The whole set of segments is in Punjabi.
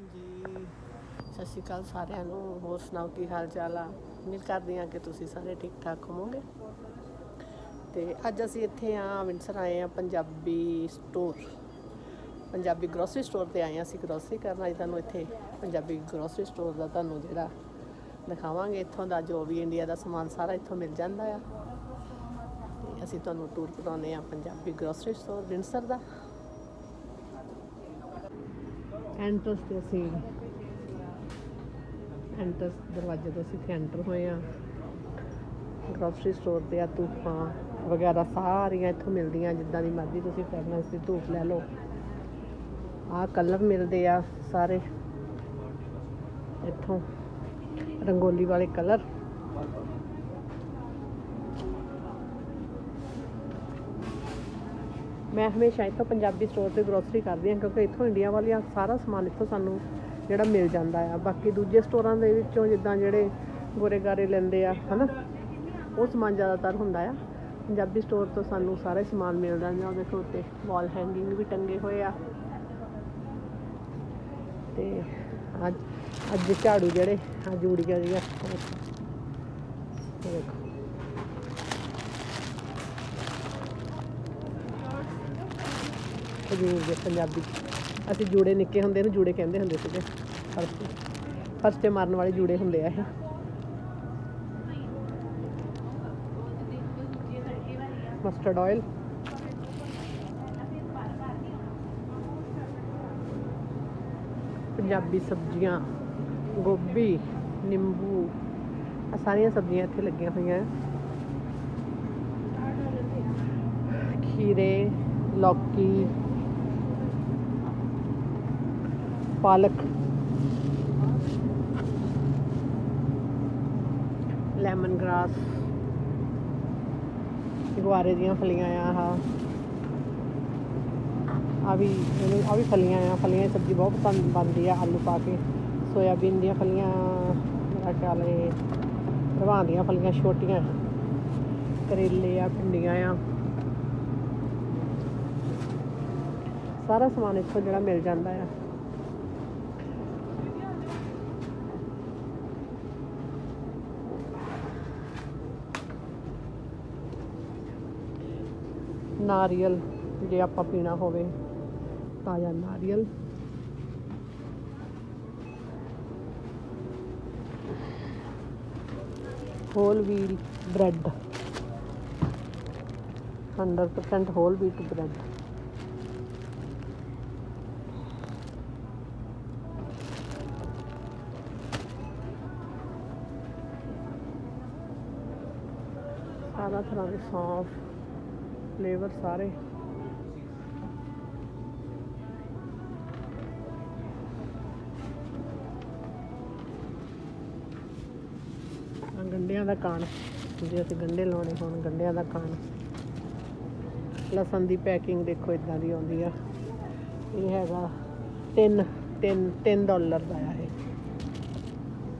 ਹਾਂਜੀ। ਸਤਿ ਸ਼੍ਰੀ ਅਕਾਲ ਸਾਰਿਆਂ ਨੂੰ। ਹੋਰ ਸੁਣਾਓ, ਕੀ ਹਾਲ ਚਾਲ ਆ? ਉਮੀਦ ਕਰਦੀ ਹਾਂ ਕਿ ਤੁਸੀਂ ਸਾਰੇ ਠੀਕ ਠਾਕ ਹੋਵੋਗੇ। ਤੇ ਅੱਜ ਅਸੀਂ ਇੱਥੇ ਆ ਵਿੰਸਰ ਆਏ ਆ Punjabi store Punjabi grocery store ਤੇ ਆਏ ਆ ਅਸੀਂ ਗਰੋਸਰੀ ਕਰਨ। ਅੱਜ ਤੁਹਾਨੂੰ ਇੱਥੇ ਪੰਜਾਬੀ ਗਰੋਸਰੀ ਸਟੋਰ ਦਾ ਤੁਹਾਨੂੰ ਜਿਹੜਾ ਦਿਖਾਵਾਂਗੇ। ਇੱਥੋਂ ਦਾ ਜੋ ਵੀ ਇੰਡੀਆ ਦਾ ਸਮਾਨ ਸਾਰਾ ਇੱਥੋਂ ਮਿਲ ਜਾਂਦਾ ਆ। ਤੇ ਅਸੀਂ ਤੁਹਾਨੂੰ ਟੂਰ ਕਰਾਉਂਦੇ ਆ ਪੰਜਾਬੀ ਗਰੋਸਰੀ ਸਟੋਰ ਵਿੰਸਰ ਦਾ। ਐਂਟਰਸ ਤੇ ਅਸੀਂ ਐਂਟਰਸ ਦਰਵਾਜ਼ੇ ਤੋਂ ਅਸੀਂ ਇੱਥੇ ਐਂਟਰ ਹੋਏ ਆ ਗਰੋਸਰੀ ਸਟੋਰ ਤੇ ਆ ਧੂਪਾਂ ਵਗੈਰਾ ਸਾਰੀਆਂ ਇੱਥੋਂ ਮਿਲਦੀਆਂ, ਜਿੱਦਾਂ ਦੀ ਮਰਜ਼ੀ ਤੁਸੀਂ ਫ੍ਰੈਗਰੈਂਸ ਦੀ ਧੂਪ ਲੈ ਲਓ। ਆਹ ਕਲਰ ਮਿਲਦੇ ਆ ਸਾਰੇ। ਇੱਥੋਂ ਰੰਗੋਲੀ ਵਾਲੇ ਕਲਰ ਮੈਂ ਹਮੇਸ਼ਾ ਇੱਥੋਂ ਪੰਜਾਬੀ ਸਟੋਰ ਤੇ ਗਰੋਸਰੀ ਕਰਦੀ ਹਾਂ ਕਿਉਂਕਿ ਇੱਥੋਂ ਇੰਡੀਆ ਵਾਲੀਆਂ ਸਾਰਾ ਸਮਾਨ ਇੱਥੋਂ ਸਾਨੂੰ ਜਿਹੜਾ ਮਿਲ ਜਾਂਦਾ ਆ। ਬਾਕੀ ਦੂਜੇ ਸਟੋਰਾਂ ਦੇ ਵਿੱਚੋਂ ਜਿੱਦਾਂ ਜਿਹੜੇ ਗੋਰੇ ਗਾਰੇ ਲੈਂਦੇ ਆ, ਹਨਾ? ਉਹ ਸਮਾਨ ਜ਼ਿਆਦਾਤਰ ਹੁੰਦਾ ਆ। ਪੰਜਾਬੀ ਸਟੋਰ ਤੋਂ ਸਾਨੂੰ ਸਾਰਾ ਸਮਾਨ ਮਿਲ ਜਾਂਦਾ ਉਹ ਦੇਖੋ ਉੱਤੇ ਵਾਲ ਹੈਂਗਿੰਗ ਵੀ ਟੰਗੇ ਹੋਏ ਆ। ਤੇ ਅੱਜ ਅੱਜ ਝਾੜੂ ਜਿਹੜੇ, ਅੱਜ ਜੂੜੀਆਂ ਜੀਆਂ ਉਹ ਦੇਖੋ। ਖਜੂਰ ਦੇ ਪੰਜਾਬੀ। ਅਸੀਂ ਜੂੜੇ ਨਿੱਕੇ ਹੁੰਦੇ ਨੂੰ ਜੂੜੇ ਕਹਿੰਦੇ ਹੁੰਦੇ ਸੀਗੇ। ਫਰਸ਼ ਤੇ ਫਰਸ਼ ਤੇ ਮਾਰਨ ਵਾਲੇ ਜੂੜੇ ਹੁੰਦੇ ਆ ਇਹ। ਮਸਟਰਡ ਆਇਲ ਪੰਜਾਬੀ ਸਬਜ਼ੀਆਂ, ਗੋਭੀ, ਨਿੰਬੂ ਆ ਸਾਰੀਆਂ ਸਬਜ਼ੀਆਂ ਇੱਥੇ ਲੱਗੀਆਂ ਹੋਈਆਂ ਖੀਰੇ, ਲੌਕੀ ਪਾਲਕ। ਲੈਮਨ ਗ੍ਰਾਸ ਗੁਆਰੇ ਦੀਆਂ ਫਲੀਆਂ ਆ ਆਹ। ਆ ਵੀ ਇਹਨੂੰ ਆ ਵੀ ਫਲੀਆਂ ਆ। ਫਲੀਆਂ ਦੀ ਸਬਜ਼ੀ ਬਹੁਤ ਪਸੰਦ ਬਣਦੀ ਆ ਆਲੂ ਪਾ ਕੇ। ਸੋਇਆਬੀਨ ਦੀਆਂ ਫਲੀਆਂ, ਮੇਰਾ ਖਿਆਲ ਇਹ ਰਵਾਂ ਦੀਆਂ ਫਲੀਆਂ ਛੋਟੀਆਂ। ਕਰੇਲੇ ਆ, ਭਿੰਡੀਆਂ ਆ। ਸਾਰਾ ਸਮਾਨ ਇੱਥੋਂ ਜਿਹੜਾ ਮਿਲ ਜਾਂਦਾ ਆ। ਨਾਰੀਅਲ ਜੇ ਆਪਾਂ ਪੀਣਾ ਹੋਵੇ, ਤਾਜ਼ਾ ਨਾਰੀਅਲ। Whole wheat bread 100% whole wheat bread ਸਾਰਾ ਤਰ੍ਹਾਂ ਦੇ ਸੌਂਫ ਫਲੇਵਰ ਸਾਰੇ। ਆਹ ਗੰਢਿਆਂ ਦਾ ਕਾਣ ਜੇ ਅਸੀਂ ਗੰਢੇ ਲਾਉਣੇ ਹੋਣ ਗੰਢਿਆਂ ਦਾ ਕਾਣ ਲਸਣ ਦੀ ਪੈਕਿੰਗ ਦੇਖੋ ਇਦਾਂ ਦੀ ਆਉਂਦੀ ਆ। ਇਹ ਹੈਗਾ 3 3 3 ਡਾਲਰ ਦਾ ਆ ਇਹ।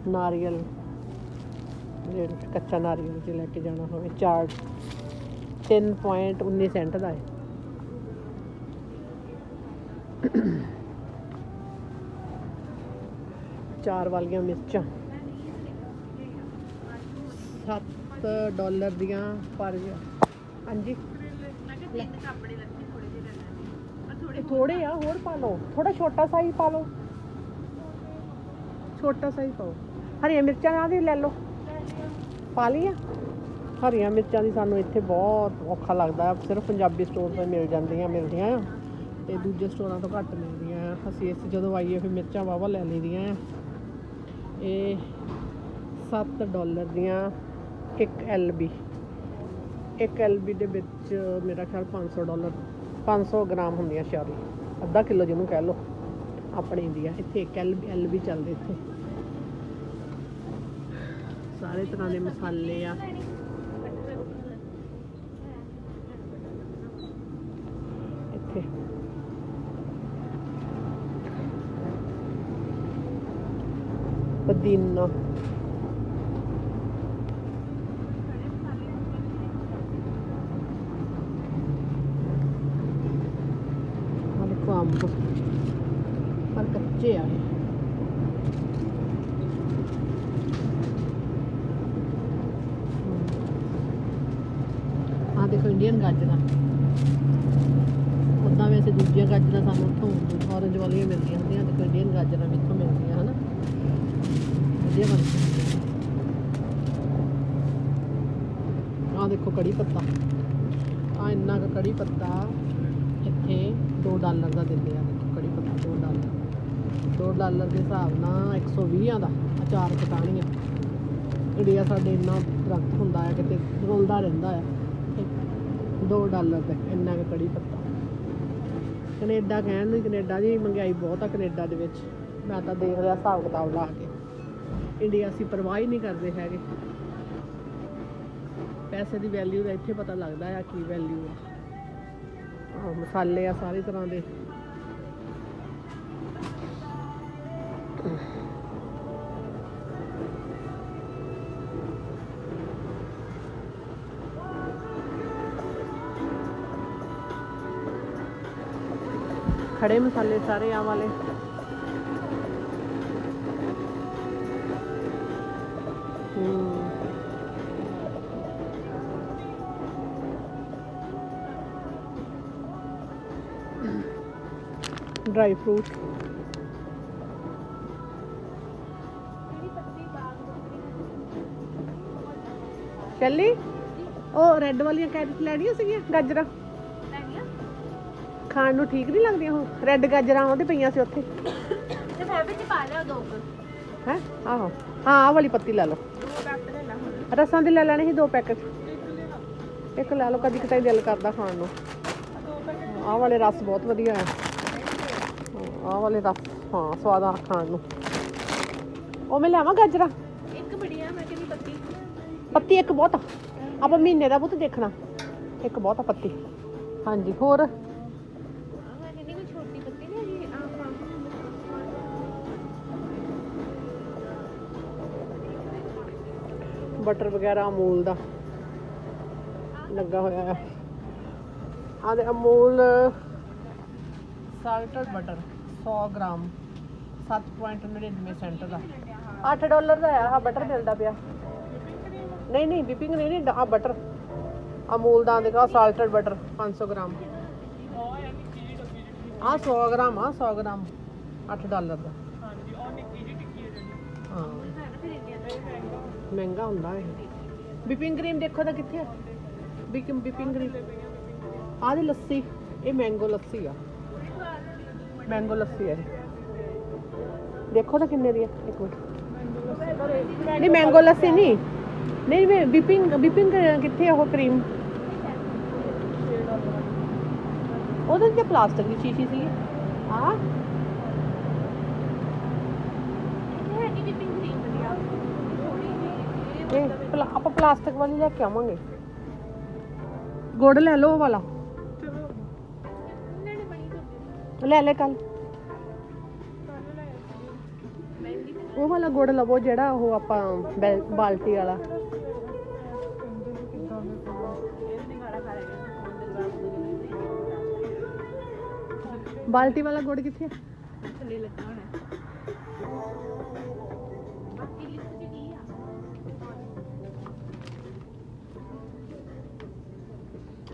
ਨਾਰੀਅਲ, ਜਿਹੜਾ ਕੱਚਾ ਨਾਰੀਅਲ ਜੇ ਲੈ ਕੇ ਜਾਣਾ ਹੋਵੇ, ਚਾਰ 3.19 ਸੈਂਟ ਦਾ ਹੈ ਚਾਰ ਵਾਲੀਆਂ ਮਿਰਚਾਂ 7 ਡਾਲਰ ਦੀਆਂ ਪਰ ਹਾਂਜੀ ਇਹ ਥੋੜੇ ਆ ਹੋਰ ਪਾ ਲਓ ਥੋੜਾ ਛੋਟਾ ਸਾਈਜ਼ ਪਾ ਲਓ ਛੋਟਾ ਸਾਈਜ਼ ਪਾਓ ਹਰੀਆਂ ਮਿਰਚਾਂ ਨਾਲ ਦੀ ਲੈ ਲਓ ਪਾ ਲਈਆਂ ਹਰੀਆਂ ਮਿਰਚਾਂ ਦੀ ਸਾਨੂੰ ਇੱਥੇ ਬਹੁਤ ਔਖਾ ਲੱਗਦਾ ਹੈ। ਸਿਰਫ ਪੰਜਾਬੀ ਸਟੋਰ ਤੋਂ ਮਿਲ ਜਾਂਦੀਆਂ, ਮਿਲਦੀਆਂ ਆ। ਤੇ ਦੂਜੇ ਸਟੋਰਾਂ ਤੋਂ ਘੱਟ ਮਿਲਦੀਆਂ ਆ। ਅਸੀਂ ਇਸ ਜਦੋਂ ਆਈਏ ਫਿਰ ਮਿਰਚਾਂ ਵਾਵਾ ਲੈ ਲਈਦੀਆਂ ਆ। ਇਹ 7 ਡਾਲਰ ਦੀਆਂ ਇੱਕ ਐਲਬੀ। ਇੱਕ ਐਲਬੀ ਦੇ ਵਿੱਚ ਮੇਰਾ ਖਿਆਲ 500 ਡਾਲਰ 500 ਗ੍ਰਾਮ ਹੁੰਦੀਆਂ ਸ਼ਾਰੀ ਅੱਧਾ ਕਿਲੋ ਜਿਹਨੂੰ ਕਹਿ ਲਓ। ਆਪਣੇ ਇੰਡੀਆ ਇੱਥੇ ਇੱਕ ਐਲਬੀ ਐਲਬੀ ਚੱਲਦੇ ਇੱਥੇ। ਸਾਰੇ ਤਰ੍ਹਾਂ ਦੇ ਮਸਾਲੇ ਆ। दिन देखो इंडियन गाजर उदा वैसे दूजिया गाजर सू उतों ऑरेंज वाली मिलती होंगे ਪੱਤਾ ਇੱਥੇ 2 ਡਾਲਰ ਦਾ ਦਿੰਦੇ ਆ ਕੜੀ ਪੱਤਾ 2 ਡਾਲਰ। 2 ਡਾਲਰ ਦੇ ਹਿਸਾਬ ਨਾਲ 120 ਦਾ, ਅਚਾਰ ਕਟਾਣੀਆਂ ਇੰਡੀਆ ਸਾਡੇ ਇੰਨਾ ਦਰਖਤ ਹੁੰਦਾ ਹੈ ਕਿਤੇ ਰੁਲਦਾ ਰਹਿੰਦਾ ਆ। 2 ਡਾਲਰ ਦਾ ਇੰਨਾ ਕੁ ਕੜੀ ਪੱਤਾ ਕੈਨੇਡਾ ਕਹਿਣ ਨੂੰ ਹੀ ਕੈਨੇਡਾ ਦੀ ਮਹਿੰਗਾਈ ਬਹੁਤ ਆ ਕੈਨੇਡਾ ਦੇ ਵਿੱਚ। ਮੈਂ ਤਾਂ ਦੇਖ ਲਿਆ ਹਿਸਾਬ ਕਿਤਾਬ ਲਾ ਕੇ। ਇੰਡੀਆ ਅਸੀਂ ਪਰਵਾਹ ਹੀ ਨਹੀਂ ਕਰਦੇ ਹੈਗੇ। ਪੈਸੇ ਦੀ ਵੈਲਿਊ ਦਾ ਇੱਥੇ ਪਤਾ ਲੱਗਦਾ ਆ ਕੀ ਵੈਲਿਊ ਆ। ਮਸਾਲੇ ਆ ਸਾਰੀ ਤਰ੍ਹਾਂ ਦੇ। ਖੜੇ ਮਸਾਲੇ ਸਾਰੇ ਆ ਵਾਲੇ। Dry fruit. ਚੱਲੀ ਉਹ ਰੈੱਡ ਵਾਲੀਆਂ ਕੈਰਟ ਲੈਣੀਆਂ ਸੀਗੀਆਂ ਗਾਜਰਾਂ। ਖਾਣ ਨੂੰ ਠੀਕ ਨਹੀਂ ਲੱਗਦੀਆਂ ਉਹ ਰੈੱਡ ਗਾਜਰਾਂ ਉਹਦੇ ਪਈਆਂ ਸੀ ਉੱਥੇ। ਤੇ ਫਿਰ ਵਿੱਚ ਪਾ ਲਿਓ ਦੋ। ਹੈ? ਆਹੋ। ਹਾਂ ਆਹ ਵਾਲੀ ਪੱਤੀ ਲੈ ਲਓ। ਰਸਾਂ ਦੇ ਲੈ ਲੈਣੇ ਸੀ ਦੋ ਪੈਕਟ। ਇੱਕ ਲੈ ਲਓ ਕਦੀ ਕਿਤੇ ਦਿਲ ਕਰਦਾ ਖਾਣ ਨੂੰ। ਆਹ ਵਾਲੇ ਰਸ ਬਹੁਤ ਵਧੀਆ ਹਾਂ, ਆਹ ਵਾਲੇ ਰਸ ਹਾਂ ਸਵਾਦ ਆ ਖਾਣ ਨੂੰ। ਉਹ ਮੈਂ ਲਿਆਵਾਂ ਗਾਜਰਾਂ? ਇੱਕ ਬੜੀਆ ਮੈਂ ਕਹਿੰਦੀ ਪੱਤੀ। ਪੱਤੀ ਇੱਕ ਬਹੁਤ ਆਪਾਂ ਮਹੀਨੇ ਦਾ ਪੁੱਤ ਦੇਖਣਾ। ਇੱਕ ਬਹੁਤ ਆ ਪੱਤੀ। ਹਾਂਜੀ ਹੋਰ? ਬਟਰ ਵਗੈਰਾ ਅਮੂਲ ਦਾ ਲੱਗਾ ਹੋਇਆ ਹੈ ਆਹ ਦੇ Amul salted butter. 100 gram. 7.99 cent ਦਾ। 8 ਡਾਲਰ ਦਾ ਆ ਬਟਰ ਮਿਲਦਾ ਪਿਆ। ਨਹੀਂ ਨਹੀਂ ਵਿਪਿੰਗ ਨਹੀਂ ਨਹੀਂ ਆ ਬਟਰ ਅਮੂਲ ਦਾ ਦੇਖਾ ਸਾਲਟਡ ਬਟਰ 500 ਗ੍ਰਾਮ। ਆ 100 ਗ੍ਰਾਮ ਆ 100 ਗ੍ਰਾਮ 8 ਡਾਲਰ ਦਾ। ਹਾਂ। ਮਹਿੰਗਾ ਹੁੰਦਾ ਇਹ। ਵਿਪਿੰਗ ਕਰੀਮ ਦੇਖੋ ਤਾਂ ਕਿੱਥੇ ਆ? ਵਿਪਿੰਗ ਕਰੀਮ ਆਹ ਲੱਸੀ, ਇਹ ਮੈਂਗੋ ਲੱਸੀ ਆ। ਮੈਂਗੋ ਲੱਸੀ ਆ ਇਹ ਦੇਖੋ ਤਾਂ ਕਿੰਨੇ ਦੀ ਆ, ਇੱਕ ਮਿੰਟ। ਨਹੀਂ ਮੈਂਗੋ ਲੱਸੀ ਨਹੀਂ। ਨਹੀਂ ਮੈਂ ਵਿਪਿੰਗ ਵਿਪਿੰਗ ਕਿੱਥੇ ਆ ਉਹ ਕਰੀਮ? ਉਹਦੇ ਤੇ ਪਲਾਸਟਿਕ ਦੀ ਸ਼ੀਸ਼ੀ ਸੀ ਆ ਇਹ ਹੈਗੀ ਵੀ ਪਿੰਕ ਕਰੀਮ ਵਧੀਆ ਇਹ ਪਲਾ- ਆਪਾਂ ਪਲਾਸਟਿਕ ਵਾਲੀ ਲੈ ਕੇ ਆਵਾਂਗੇ। ਗੁੜ ਲੈ ਲਓ ਉਹ ਵਾਲਾ। ਲੈ ਲੈ ਕੱਲ। ਉਹ ਵਾਲਾ ਗੁੜ ਲਵੋ ਜਿਹੜਾ ਉਹ ਆਪਾਂ ਬੈਲ- ਬਾਲਟੀ ਵਾਲਾ। ਬਾਲਟੀ ਵਾਲਾ ਗੁੜ ਕਿੱਥੇ ਆ?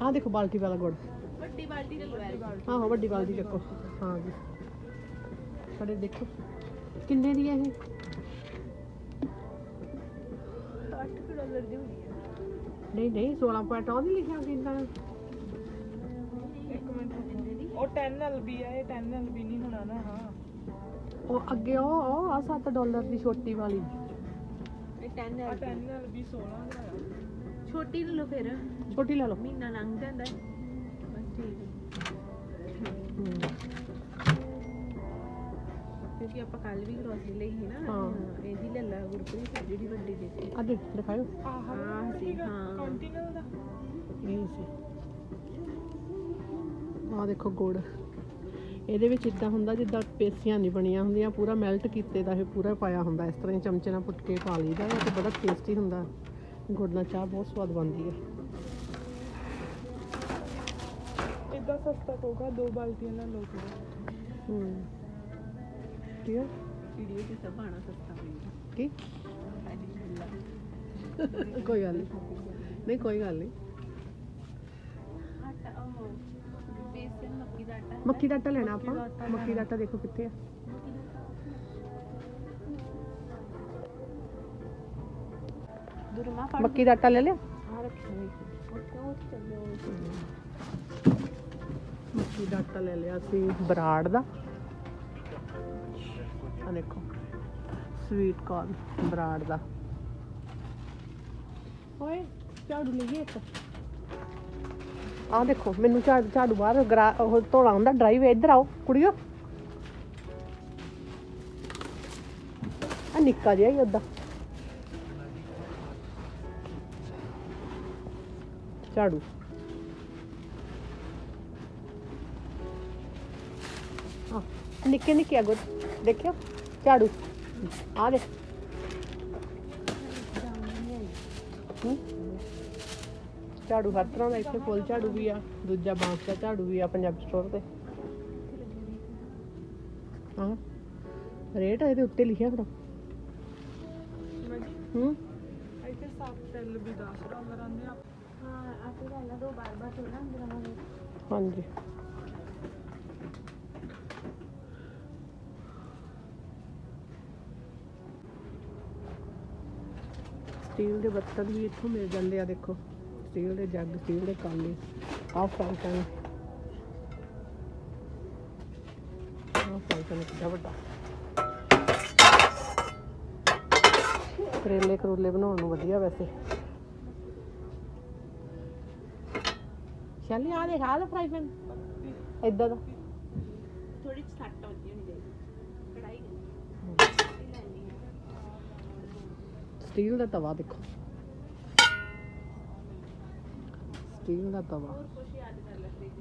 ਆਹ ਦੇਖੋ ਬਾਲਟੀ ਵਾਲਾ ਗੁੜ। ਵੱਡੀ ਬਾਲਟੀ ਲੈ ਲਓ ਯਾਰ ਆਹੋ ਵੱਡੀ ਬਾਲਟੀ ਚੱਕੋ ਹਾਂ ਜੀ। ਸਾਡੇ ਦੇਖੋ ਕਿੰਨੇ ਦੀ ਹੈ ਇਹ? 8 ਡਾਲਰ ਦੀ ਹੋਣੀ ਹੈ। ਨਹੀਂ ਨਹੀਂ 16 ਪੁਆਇੰਟ ਉਹ ਨਹੀਂ ਲਿਖਿਆ ਕਿੰਨਾ ਇੱਕ ਮਿੰਟ ਦੀ ਉਹ 10 ਐਲਬੀ ਆ ਇਹ 10 ਐਲਬੀ ਨਹੀਂ ਹੋਣਾ ਨਾ ਹਾਂ। ਉਹ ਅੱਗੇ ਉਹ ਉਹ ਆ 7 ਡਾਲਰ ਦੀ ਛੋਟੀ ਵਾਲੀ। ਇਹ 10 ਆ ਹੈ 10 ਐਲਬੀ 16 ਦਾ ਆ। ਛੋਟੀ ਲੈ ਲਓ ਫਿਰ। ਛੋਟੀ ਲੈ ਲਓ। ਮਹੀਨਾ ਲੰਘ ਜਾਂਦਾ। ਹੈ। ਬਸ ਠੀਕ ਹੈ ਹਮ, ਕਿਉਂਕਿ ਆਪਾਂ ਕੱਲ ਵੀ ਗਰੋਸਰੀ ਲਈ ਸੀ ਨਾ ਹਾਂ। ਇਹਦੀ ਲੈ ਲਾ ਗੁਰਪ੍ਰੀਤ ਜਿਹੜੀ ਵੱਡੀ ਦਿੱਤੀ। ਆਹ ਦੇਖ ਦਿਖਾਓ ਆਹ ਆਹ ਸੀ ਹਾਂ। ਕੰਟੀਨਲ ਦਾ। ਇਹ ਸੀ। ਆਹ ਦੇਖੋ ਗੁੜ। ਇਹਦੇ ਵਿੱਚ ਇਦਾਂ ਹੁੰਦਾ ਜਿੱਦਾਂ ਪੇਸੀਆਂ ਨਹੀਂ ਬਣੀਆਂ ਹੁੰਦੀਆਂ ਪੂਰਾ ਮੈਲਟ ਕੀਤੇ ਦਾ ਇਹ ਪੂਰਾ ਪਾਇਆ ਹੁੰਦਾ ਇਸ ਤਰ੍ਹਾਂ ਹੀ ਚਮਚੇ ਨਾਲ ਪੁੱਟ ਕੇ ਪਾ ਲਈਦਾ ਤੇ ਬੜਾ ਟੇਸਟੀ ਹੁੰਦਾ। ਗੁੜ ਨਾਲ ਚਾਹ ਬਹੁਤ ਸਵਾਦ ਬਣਦੀ ਹੈ। ਇਦਾਂ ਸਸਤਾ ਪਊਗਾ ਦੋ ਬਾਲਟੀਆਂ ਨਾਲ ਲੋਕ ਹੂੰ। ਠੀਕ ਹੈ ਵੀਡੀਓ 'ਚ ਸਭ ਆਣਾ ਸਸਤਾ ਹੋਏਗਾ ਕੀ? ਕੋਈ ਗੱਲ ਨਹੀਂ। ਨਹੀਂ ਕੋਈ ਗੱਲ ਨਹੀਂ। ਦਾ ਆਟਾ ਹੈ ਮੱਕੀ ਦਾ ਆਟਾ ਲੈਣਾ ਮੱਕੀ ਦਾ ਆਪਾਂ ਮੱਕੀ ਦਾ ਆਟਾ ਦੇਖੋ ਕਿੱਥੇ ਆ। ਦੁਰਮਾ ਫੜ ਮੱਕੀ ਦਾ ਆਟਾ ਲੈ ਲਿਆ? ਆ ਰੱਖਿਆ ਹੋਈ ਉਹ ਉਹ ਚੱਲੋ ਮੱਕੀ ਦਾ ਆਟਾ ਲੈ ਲਿਆ ਸੀ। ਬਰਾੜ ਦਾ। ਆ ਦੇਖੋ ਸਵੀਟ ਕਾਰਨ ਬਰਾੜ ਦਾ। ਓਏ ਝਾੜੂ ਲਈਏ ਇੱਕ। ਆ ਦੇਖੋ ਮੈਨੂੰ ਝਾੜੂ ਝਾੜੂ ਬਾਹਰ ਉਹ ਧੋਲਾ ਹੁੰਦਾ ਡਰਾਈਵ ਇੱਧਰ ਆਓ ਕੁੜੀਓ। ਆ ਨਿੱਕਾ ਜਿਹਾ ਹੀ ਓਦਾਂ। ਝਾੜੂ। ਨਿੱਕੇ ਨਿੱਕੇ ਅਗੋ ਦੇਖਿਓ ਝਾੜੂ ਆ ਦੇ ਹੂੰ? ਝਾੜੂ ਹਰ ਤਰ੍ਹਾਂ ਦਾ ਇੱਥੇ ਫੁੱਲ ਝਾੜੂ ਵੀ ਆ ਦੂਜਾ ਬਾਂਸ ਦਾ ਝਾੜੂ ਵੀ ਆ ਪੰਜਾਬੀ ਸਟੋਰ ਤੇ ਹਾਂ ਰੇਟ ਇਹਦੇ ਉੱਤੇ ਲਿਖਿਆ ਹੋਣਾ ਮੈਂ ਜੀ ਹੂੰ ਇੱਥੇ ਸਾਫ਼ ਟੈਲ ਵੀ 10 ਡਾਲਰ ਆਂਦੇ ਆ ਹਾਂ ਆਪੇ ਲੈ ਲਾ ਦੋ ਬਾਰ ਬਾਰ ਥੋੜਾ ਅੰਦਰ ਆਵਾਂਗੇ ਹਾਂਜੀ ਸਟੀਲ ਦੇ ਬਰਤਨ ਵੀ ਇੱਥੋਂ ਮਿਲ ਜਾਂਦੇ ਆ, ਦੇਖੋ। ਸਟੀਲ ਦੇ ਜੱਗ, ਸਟੀਲ ਦੇ ਕਾਲੇ। ਆਹ ਫਰਾਈਪੈਨ ਆਹ ਫਰਾਈਪੈਨ ਕਿੱਡਾ ਵੱਡਾ। ਕਰੇਲੇ ਕਰੂਲੇ ਬਣਾਉਣ ਨੂੰ ਵਧੀਆ ਵੈਸੇ। ਸ਼ਾਲੀ ਆ ਦੇਖ ਆ ਫਰਾਈਪੈਨ ਏਦਾਂ ਦਾ। ਥੋੜੀ ਸੱਟ ਆਉਂਦੀ ਹੋਣੀ ਚਾਹੀਦੀ ਕੜਾਈ ਲੈਣੀ ਹੈ ਸਟੀਲ ਦਾ ਤਵਾ ਦੇਖੋ। ਸਟੀਲ ਦਾ ਤਵਾ।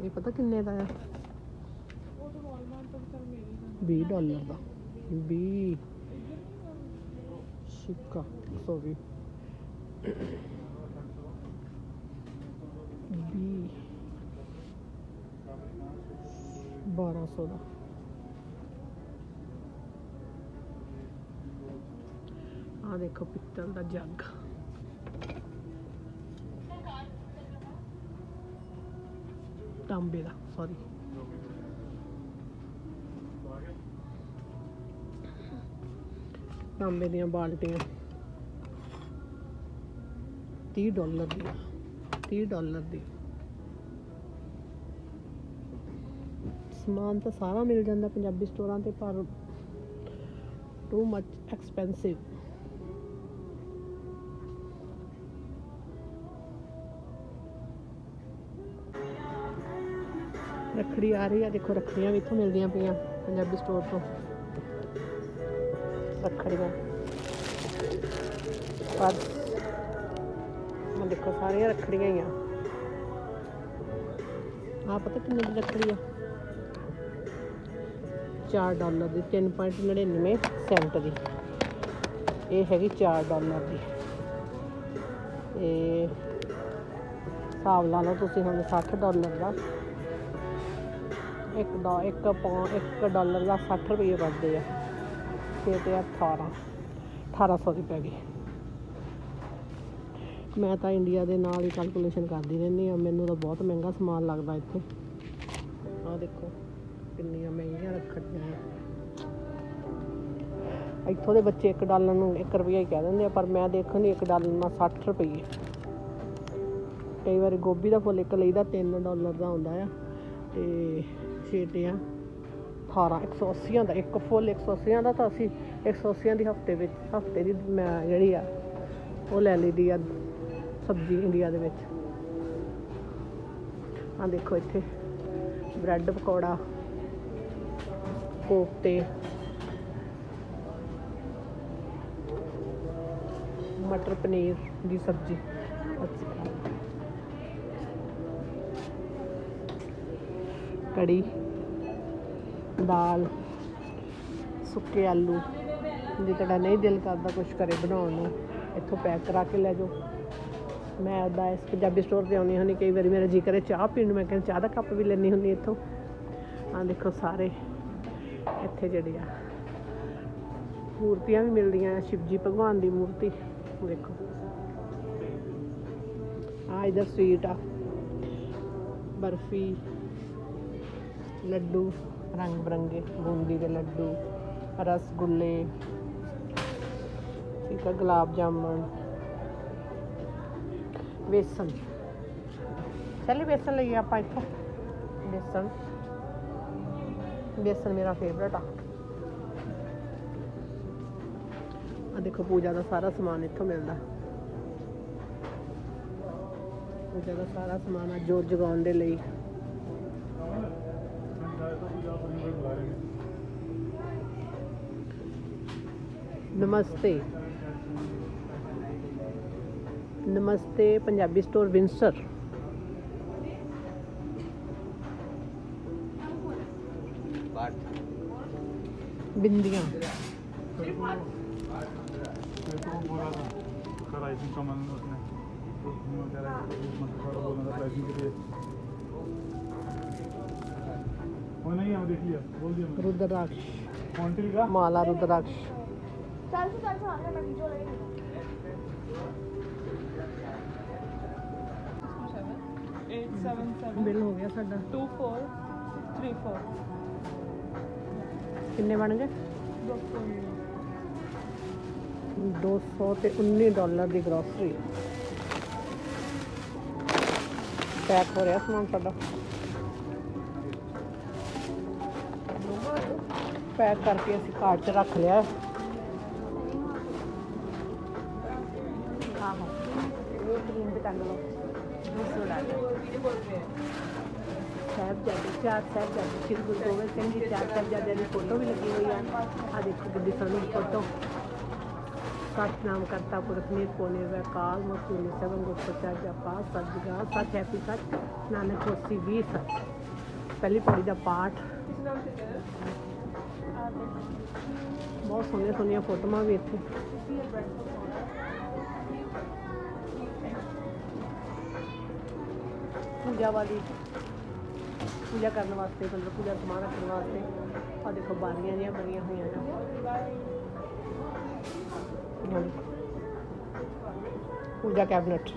ਇਹ ਪਤਾ ਕਿੰਨੇ ਦਾ ਆ? 20 ਡਾਲਰ ਦਾ। 20 ਸਿੱਕਾ ਸੌਰੀ 20 1200 ਦਾ। ਆ ਦੇਖੋ ਪਿੱਤਲ ਦਾ ਜੱਗ। ਤਾਂਬੇ ਦਾ ਸੌਰੀ ਤਾਂਬੇ ਦੀਆਂ ਬਾਲਟੀਆਂ। 30 ਡਾਲਰ ਦੀ 30 ਡਾਲਰ ਦੀ ਸਮਾਨ ਤਾਂ ਸਾਰਾ ਮਿਲ ਜਾਂਦਾ ਪੰਜਾਬੀ ਸਟੋਰਾਂ ਤੇ, ਪਰ ਟੂ ਮੱਚ ਐਕਸਪੈਂਸਿਵ ਰੱਖੜੀ ਆ ਰਹੀ ਆ, ਦੇਖੋ ਰੱਖੜੀਆਂ ਵੀ ਇੱਥੋਂ ਮਿਲਦੀਆਂ ਪਈਆਂ ਪੰਜਾਬੀ ਸਟੋਰ ਤੋਂ। ਰੱਖੜੀਆਂ। ਪਰ ਮੈਂ ਦੇਖੋ ਸਾਰੀਆਂ ਰੱਖੜੀਆਂ ਹੀ ਆ। ਆ ਪਤਾ ਕਿੰਨੇ ਦੀ ਰੱਖੜੀ ਆ? 4 ਡਾਲਰ ਦੀ 3.99 ਸੈਂਟ ਦੀ। ਇਹ ਹੈਗੀ 4 ਡਾਲਰ ਦੀ। ਇਹ ਹਿਸਾਬ ਲਾ ਲਓ ਤੁਸੀਂ ਹੁਣ 60 ਡਾਲਰ ਦਾ। ਇੱਕ ਦਾ ਇੱਕ ਪੌਂ, ਇੱਕ ਡਾਲਰ ਦਾ 60 ਰੁਪਏ ਬਣਦੇ ਆ। ਛੇ ਤੇ 18 1800 ਦੀ ਪੈ ਗਈ। ਮੈਂ ਤਾਂ ਇੰਡੀਆ ਦੇ ਨਾਲ ਹੀ ਕੈਲਕੂਲੇਸ਼ਨ ਕਰਦੀ ਰਹਿੰਦੀ ਆ ਮੈਨੂੰ ਤਾਂ ਬਹੁਤ ਮਹਿੰਗਾ ਸਮਾਨ ਲੱਗਦਾ ਇੱਥੇ। ਆਹ ਦੇਖੋ, ਕਿੰਨੀਆਂ ਮਹਿੰਗੀਆਂ ਰੱਖੜੀਆਂ ਇੱਥੋਂ ਦੇ ਬੱਚੇ 1 ਡਾਲਰ ਨੂੰ 1 ਰੁਪਈਆ ਹੀ ਕਹਿ ਦਿੰਦੇ ਆ, ਪਰ ਮੈਂ ਦੇਖਣ ਦੀ 1 ਡਾਲਰ ਨਾਲ 60 ਰੁਪਏ ਕਈ ਵਾਰੀ ਗੋਭੀ ਦਾ ਫੁੱਲ ਇੱਕ ਲਈਦਾ 3 ਡਾਲਰ ਦਾ ਹੁੰਦਾ ਆ। ਤੇ ਛੇਟਿਆਂ 18 180 ਦਾ ਇੱਕ ਫੁੱਲ 180 ਦਾ ਤਾਂ ਅਸੀਂ 180 ਦੀ ਹਫ਼ਤੇ ਵਿੱਚ, ਹਫ਼ਤੇ ਦੀ ਮੈਂ ਜਿਹੜੀ ਆ, ਉਹ ਲੈ ਲਈਦੀ ਆ ਸਬਜ਼ੀ ਇੰਡੀਆ ਦੇ ਵਿੱਚ। ਆ ਦੇਖੋ ਇੱਥੇ, ਬ੍ਰੈਡ ਪਕੌੜਾ, ਕੋਫਤੇ। ਮਟਰ ਪਨੀਰ ਦੀ ਸਬਜ਼ੀ। ਅੱਛਾ ਕੜੀ, ਦਾਲ, ਸੁੱਕੇ ਆਲੂ। ਜੇ ਤੁਹਾਡਾ ਨਹੀਂ ਦਿਲ ਕਰਦਾ ਕੁਝ ਘਰੇ ਬਣਾਉਣ ਨੂੰ, ਇੱਥੋਂ ਪੈਕ ਕਰਾ ਕੇ ਲੈ ਜਾਓ। ਮੈਂ ਉਹਦਾ ਇਸ ਪੰਜਾਬੀ ਸਟੋਰ ਤੇ ਆਉਣੀ ਹੁੰਦੀ, ਕਈ ਵਾਰੀ ਮੇਰਾ ਜੀ ਕਰੇ ਚਾਹ ਪੀਣ ਨੂੰ, ਮੈਂ ਕਹਿੰਦੀ ਚਾਹ ਦਾ ਕੱਪ ਵੀ ਲੈਣੀ ਹੁੰਦੀ ਇੱਥੋਂ। ਆਹ ਦੇਖੋ ਸਾਰੇ ਇੱਥੇ ਜਿਹੜੇ ਆ। ਮੂਰਤੀਆਂ ਵੀ ਮਿਲਦੀਆਂ, ਸ਼ਿਵਜੀ ਭਗਵਾਨ ਦੀ ਮੂਰਤੀ, ਦੇਖੋ। ਆ ਇਧਰ ਸਵੀਟ ਆ। ਬਰਫੀ ਲੱਡੂ, ਰੰਗ ਬਰੰਗੇ, ਬੂੰਦੀ ਦੇ ਲੱਡੂ, ਰਸਗੁੱਲੇ, ਠੀਕ ਆ, ਗੁਲਾਬ ਜਾਮਣ ਵੇਸਣ ਚੱਲੇ ਵੇਸਣ ਲਈਏ ਆਪਾਂ ਇੱਥੋਂ। ਵੇਸਣ ਵੇਸਣ ਮੇਰਾ ਫੇਵਰਟ ਆ। ਆ ਦੇਖੋ, ਪੂਜਾ ਦਾ ਸਾਰਾ ਸਮਾਨ ਇੱਥੋਂ ਮਿਲਦਾ। ਪੂਜਾ ਦਾ ਸਾਰਾ ਸਮਾਨ ਆ ਜੋਤ ਜਗਾਉਣ ਦੇ ਲਈ। ਨਮਸਤੇ ਨਮਸਤੇ ਪੰਜਾਬੀ ਸਟੋਰ ਵਿੰਸਰ ਬਿੰਦੀਆਂ प्राइसिंग का मन उसने मतलब बोलना था प्राइसिंग के लिए वो नहीं है वो देख लिया बोल दिया मैंने ਰੁਦਰਾਕਸ਼ क्वांटिटी का ਮਾਲਾ ਰੁਦਰਾਕਸ਼ ਚੱਲ ਤੂੰ ਚੱਲ ਸਾਹਮਣੇ ਮੈਂ ਵੀਡੀਓ ਲੈ Eight seven seven ਬਿੱਲ ਹੋ ਗਿਆ ਸਾਡਾ two four three four. ਕਿੰਨੇ ਬਣ ਗਏ ਦੋ ਸੌ 200 ਤੇ 19 ਡਾਲਰ ਦੀ ਗਰੋਸਰੀ ਪੈਕ ਹੋ ਰਿਹਾ ਸਮਾਨ ਸਾਡਾ ਪੈਕ ਕਰਕੇ ਅਸੀਂ ਕਾਰਟ 'ਚ ਰੱਖ ਲਿਆ ਆਹੋ ਇਹ ਕਰੀਮ ਤੇ ਟੰਗ ਲਓ ਦੂਸਰਾ ਡਾਲ ਸਾਹਿਬਜ਼ਾਦੇ, ਚਾਰ ਸਾਹਿਬਜ਼ਾਦੇ, ਸ਼੍ਰੀ ਗੁਰੂ ਗੋਬਿੰਦ ਸਿੰਘ ਜੀ, ਚਾਰ ਸਾਹਿਬਜ਼ਾਦਿਆਂ ਦੀ ਫੋਟੋ ਵੀ ਲੱਗੀ ਹੋਈ ਆ ਆ ਦੇਖੋ ਕਿੰਨੀ ਸੋਹਣੀ ਫੋਟੋ। ਸਤਨਾਮ ਕਰਤਾ ਪੁਰਖ ਨਿਰਭਉ ਨਿਰਵੈਕਾਲ ਮੁਕਤੀ ਨਿਸਬੰ ਗੁਰ ਪ੍ਰਚਾਰ ਜਪਾ ਸਤਿਗਾ ਸਚ ਹੈ ਪੀ ਸਚ, ਨਾਨਕ ਹੋਸੀ ਵੀ ਸਚ। ਪਹਿਲੀ ਪੌੜੀ ਦਾ ਪਾਠ। ਬਹੁਤ ਸੋਹਣੀਆਂ ਸੋਹਣੀਆਂ ਫੋਟੋਆਂ ਵੀ ਇੱਥੇ ਪੂਜਾ ਵਾਲੀ ਪੂਜਾ ਕਰਨ ਵਾਸਤੇ ਮਤਲਬ ਪੂਜਾ ਦਾ ਸਮਾਨ ਰੱਖਣ ਵਾਸਤੇ ਆ ਦੇਖੋ ਬਾਰੀਆਂ ਜਿਹੀਆਂ ਬਣੀਆਂ ਹੋਈਆਂ ਨੇ Done. Puja cabinet.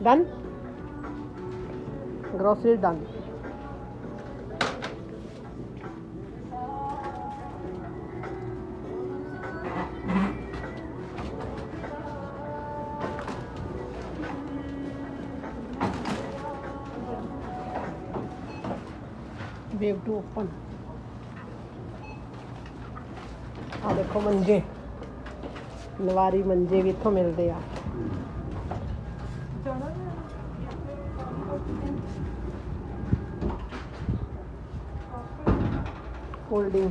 Done? Grocery done. We have ਆ ਦੇਖੋ ਮੰਜੇ। ਨਵਾਰੀ ਮੰਜੇ ਵੀ ਇੱਥੋਂ ਮਿਲਦੇ ਆ। ਜਾਣਾ ਫੋਲਡਿੰਗ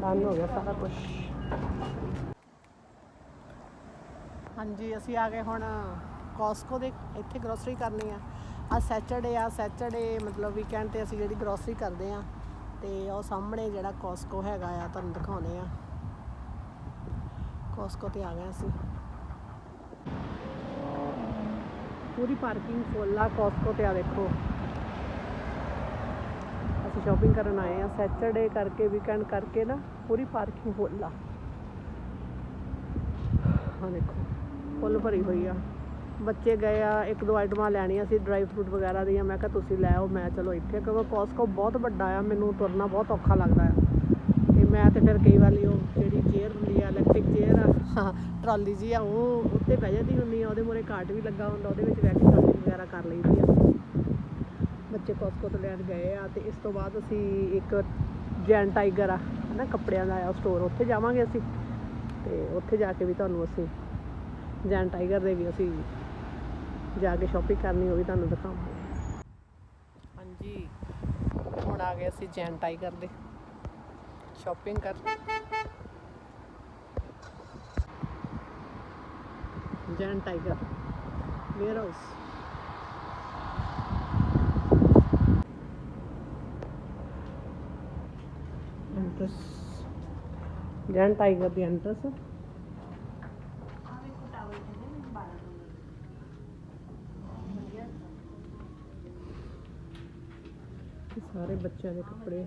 ਡਨ ਹੋ ਗਿਆ ਸਾਰਾ ਕੁਝ ਹਾਂਜੀ, ਅਸੀਂ ਆ ਗਏ ਹੁਣ ਕੋਸਕੋ ਦੇ, ਇੱਥੇ ਗਰੋਸਰੀ ਕਰਨੀ ਆ। ਆ ਸੈਚਰਡੇ ਆ, ਸੈਚਰਡੇ ਮਤਲਬ ਵੀਕਐਂਡ ਤੇ ਅਸੀਂ ਜਿਹੜੀ ਗਰੋਸਰੀ ਕਰਦੇ ਆ ਤੇ ਉਹ ਸਾਹਮਣੇ ਜਿਹੜਾ ਕੋਸਕੋ ਹੈਗਾ ਆ, ਤੁਹਾਨੂੰ ਦਿਖਾਉਨੇ ਆ। ਕੋਸਕੋ ਤੇ ਆ ਗਏ ਅਸੀਂ। ਪੂਰੀ ਪਾਰਕਿੰਗ ਫੁੱਲ ਆ ਕੋਸਕੋ ਤੇ ਆ ਦੇਖੋ। ਅਸੀਂ ਸ਼ਾਪਿੰਗ ਕਰਨ ਆਏ ਆ, ਸੈਚਰਡੇ ਕਰਕੇ ਵੀਕਐਂਡ ਕਰਕੇ ਨਾ ਪੂਰੀ ਪਾਰਕਿੰਗ ਫੁੱਲ ਆ। ਹਾਂ ਦੇਖੋ ਫੁੱਲ ਭਰੀ ਹੋਈ ਆ। ਬੱਚੇ ਗਏ ਆ ਇੱਕ ਦੋ ਆਈਟਮਾਂ ਲੈਣੀਆਂ ਸੀ ਡਰਾਈ ਫਰੂਟ ਵਗੈਰਾ ਦੀਆਂ। ਮੈਂ ਕਿਹਾ ਤੁਸੀਂ ਲੈ ਆਓ ਮੈਂ ਚਲੋ ਇੱਥੇ ਕਿਉਂਕਿ ਕੋਸਕੋ ਬਹੁਤ ਵੱਡਾ ਆ ਮੈਨੂੰ ਤੁਰਨਾ ਬਹੁਤ ਔਖਾ ਲੱਗਦਾ ਆ। ਤੇ ਮੈਂ ਤੇ ਫਿਰ ਕਈ ਵਾਰੀ ਉਹ ਜਿਹੜੀ ਚੇਅਰ ਹੁੰਦੀ ਆ ਇਲੈਕਟ੍ਰਿਕ ਚੇਅਰ ਆ ਹਾਂ। ਟਰਾਲੀ ਜੀ ਆ ਉਹ ਉੱਤੇ ਬਹਿ ਜਾਂਦੀ ਹੁੰਦੀ ਆ ਉਹਦੇ ਮੂਹਰੇ ਕਾਰਟ ਵੀ ਲੱਗਾ ਹੁੰਦਾ ਉਹਦੇ ਵਿੱਚ ਬਹਿ ਕੇ ਸ਼ਾਪਿੰਗ ਵਗੈਰਾ ਕਰ ਲਈਦੀ ਆ। ਬੱਚੇ ਕੋਸਕੋ ਤੋਂ ਲੈਣ ਗਏ ਆ ਤੇ ਇਸ ਤੋਂ ਬਾਅਦ ਅਸੀਂ ਇੱਕ ਜੈਨ ਟਾਈਗਰ ਆ ਹਨਾ ਕੱਪੜਿਆਂ ਦਾ ਆ ਸਟੋਰ ਉੱਥੇ ਜਾਵਾਂਗੇ ਅਸੀਂ। ਤੇ ਉੱਥੇ ਜਾ ਕੇ ਵੀ ਤੁਹਾਨੂੰ ਅਸੀਂ ਜੈਨ ਟਾਈਗਰ ਦੇ ਵੀ ਅਸੀਂ ਜਾ ਕੇ ਸ਼ਾਪਿੰਗ ਕਰਨੀ ਉਹ ਵੀ ਤੁਹਾਨੂੰ ਦਿਖਾਵਾਂਗੇ। ਹਾਂਜੀ ਹੁਣ ਆ ਗਏ ਅਸੀਂ ਜੈਨ ਟਾਈਗਰ ਦੇ। ਸ਼ਾਪਿੰਗ ਕਰ Jain Tiger warehouse entrance Jain Tiger ਦੀ ਐਂਟਰਸ ਇਹ ਸਾਰੇ ਬੱਚਿਆਂ ਦੇ ਕੱਪੜੇ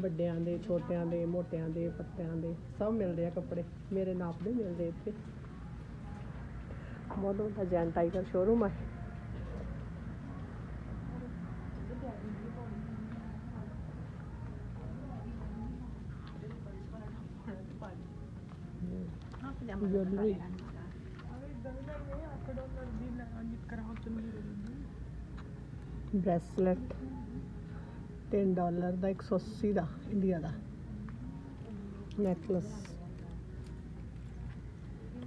ਵੱਡਿਆਂ ਦੇ, ਛੋਟਿਆਂ ਦੇ, ਮੋਟਿਆਂ ਦੇ, ਪੱਤਿਆਂ ਦੇ ਸਭ ਮਿਲਦੇ ਆ ਕੱਪੜੇ। ਮੇਰੇ ਨਾਪ ਦੇ ਮਿਲਦੇ ਇੱਥੇ। ਬਹੁਤ ਵੱਡਾ ਜੈਨ ਟਾਈਗਰ ਸ਼ੋਰੂਮ ਹੈ ज्वेलरी 3 ਡਾਲਰ ਦਾ 180 ਦਾ, ਇੰਡੀਆ ਦਾ। ਨੈਕਲਸ।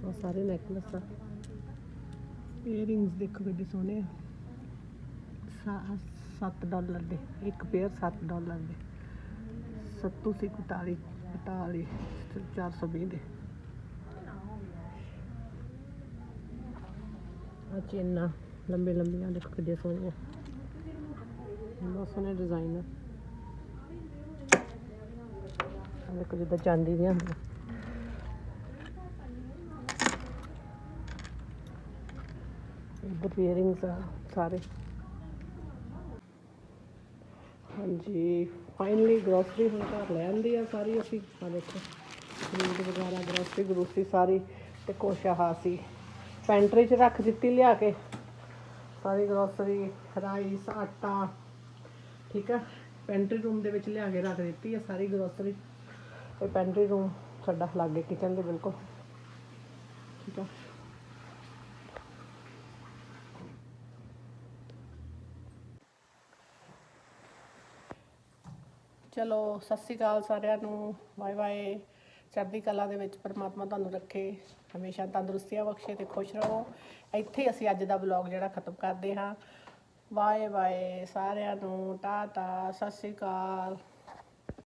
ਉਹ ਸਾਰੇ ਨੈਕਲਸ ਆ। ਇਅਰਿੰਗਸ ਦੇਖੋ ਕਿੰਨੇ ਸੋਹਣੇ ਆ। 7 ਡਾਲਰ ਦੇ, ਇੱਕ ਪੇਅਰ 7 ਡਾਲਰ ਦੇ। ਸੱਤੂ ਸੀ 41 41 420 ਦੇ। ਆ ਚੇਨਾਂ ਲੰਬੇ ਲੰਬੀਆਂ ਦੇਖੋ ਕਿੰਨੇ ਸੋਹਣੀਆਂ ਬਹੁਤ ਸੋਹਣੇ ਡਿਜ਼ਾਈਨ ਆ। ਦੇਖੋ ਜਿੱਦਾਂ ਚਾਂਦੀ ਦੀਆਂ ਹੁੰਦੀਆਂ। ਇੱਧਰ ਇਅਰਿੰਗਸ ਆ ਸਾਰੇ। ਹਾਂਜੀ ਫਾਈਨਲੀ ਗਰੋਸਰੀ ਹੁਣ ਘਰ ਲੈ ਆਂਦੀ ਆ ਸਾਰੀ ਅਸੀਂ। ਆ ਦੇਖੋ ਫਰੂਟ ਵਗੈਰਾ ਗਰੋਸਰੀ ਗਰੂਸਰੀ ਸਾਰੀ ਤੇ ਕੁਛ ਆਹ ਸੀ ਪੈਂਟਰੀ 'ਚ ਰੱਖ ਦਿੱਤੀ ਲਿਆ ਕੇ। ਸਾਰੀ ਗਰੋਸਰੀ ਰਾਈਸ ਆਟਾ ਠੀਕ ਆ? ਪੈਂਟਰੀ ਰੂਮ ਦੇ ਵਿੱਚ ਲਿਆ ਕੇ ਰੱਖ ਦਿੱਤੀ ਆ ਸਾਰੀ ਗਰੋਸਰੀ ਇਹ ਪੈਂਟਰੀ ਰੂਮ ਸਾਡਾ ਲਾਗੇ ਕਿਚਨ ਦੇ ਬਿਲਕੁਲ। ਠੀਕ ਆ? ਚਲੋ, ਸਤਿ ਸ਼੍ਰੀ ਅਕਾਲ ਸਾਰਿਆਂ ਨੂੰ। ਬਾਏ ਬਾਏ ਚੜ੍ਹਦੀ ਕਲਾ ਦੇ ਵਿੱਚ ਪਰਮਾਤਮਾ ਤੁਹਾਨੂੰ ਰੱਖੇ। ਹਮੇਸ਼ਾ ਤੰਦਰੁਸਤੀਆਂ ਬਖਸ਼ੇ ਤੇ ਖੁਸ਼ ਰਹੋ। ਇੱਥੇ ਅਸੀਂ ਅੱਜ ਦਾ ਵਲੌਗ ਜਿਹੜਾ ਖਤਮ ਕਰਦੇ ਹਾਂ। ਬਾਏ ਬਾਏ ਸਾਰਿਆਂ ਨੂੰ ਟਾਟਾ ਸਤਿ ਸ਼੍ਰੀ ਅਕਾਲ।